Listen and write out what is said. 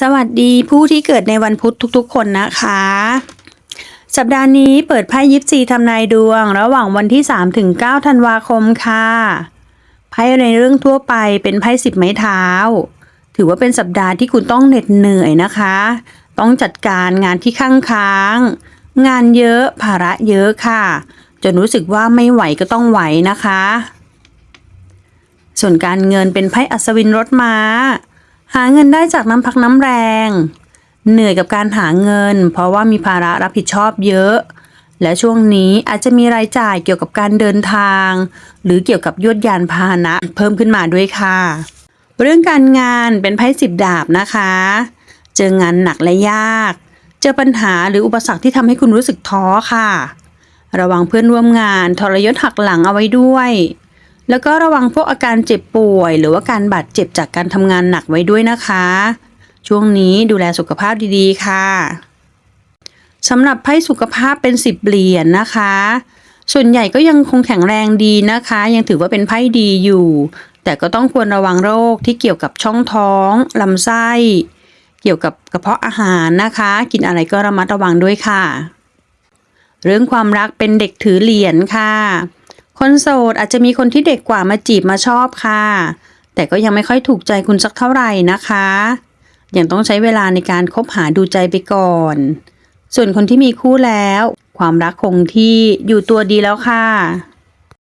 สวัสดีผู้ที่เกิดในวันพุธทุกๆ คนนะคะ สัปดาห์นี้เปิดไพ่ยิปซีทำนายดวง ระหว่างวันที่ 3 ถึง 9 ธันวาคมค่ะไพ่ในเรื่องทั่วไปเป็นไพ่สิบไม้เท้า ถือว่าเป็นสัปดาห์ที่คุณต้องเหน็ดเหนื่อยนะคะ ต้องจัดการงานที่ข้างค้าง งานเยอะภาระเยอะค่ะ จนรู้สึกว่าไม่ไหวก็ต้องไหวนะคะ ส่วนการเงินเป็นไพ่อัศวินรถม้า หาเงินได้จากน้ำพักน้ำแรง เหนื่อยกับการหาเงิน เพราะว่ามีภาระรับผิดชอบเยอะ และช่วงนี้อาจจะมีรายจ่ายเกี่ยวกับการเดินทาง หรือเกี่ยวกับยวดยานพาหนะ เพิ่มขึ้นมาด้วยค่ะ เรื่องการงานเป็นไพ่สิบดาบนะคะ เจองานหนักและยาก เจอปัญหาหรืออุปสรรคที่ทำให้คุณรู้สึกท้อค่ะ ระวังเพื่อนร่วมงานทรยศหักหลังเอาไว้ด้วย แล้วก็ระวังพวกอาการเจ็บป่วย หรือว่าการบาดเจ็บจากการทำงานหนักไว้ด้วยนะคะ ช่วงนี้ดูแลสุขภาพดีๆ ค่ะสำหรับไพ่สุขภาพเป็นสิบเหรียญนะคะ ส่วนใหญ่ก็ยังคงแข็งแรงดีนะคะ ยังถือว่าเป็นไพ่ดีอยู่ แต่ก็ต้องควรระวังโรคที่เกี่ยวกับช่องท้องลำไส้ เกี่ยวกับกระเพาะอาหารนะคะ กินอะไรก็ระมัดระวังด้วยค่ะ เรื่องความรักเป็นเด็กถือเหรียญค่ะ คนโสดอาจจะมีคนที่เด็กกว่ามาจีบมาชอบค่ะ แต่ก็ยังไม่ค่อยถูกใจคุณสักเท่าไหร่นะคะ ยังต้องใช้เวลาในการคบหาดูใจไปก่อน ส่วนคนที่มีคู่แล้ว ความรักคงที่อยู่ตัวดีแล้วค่ะ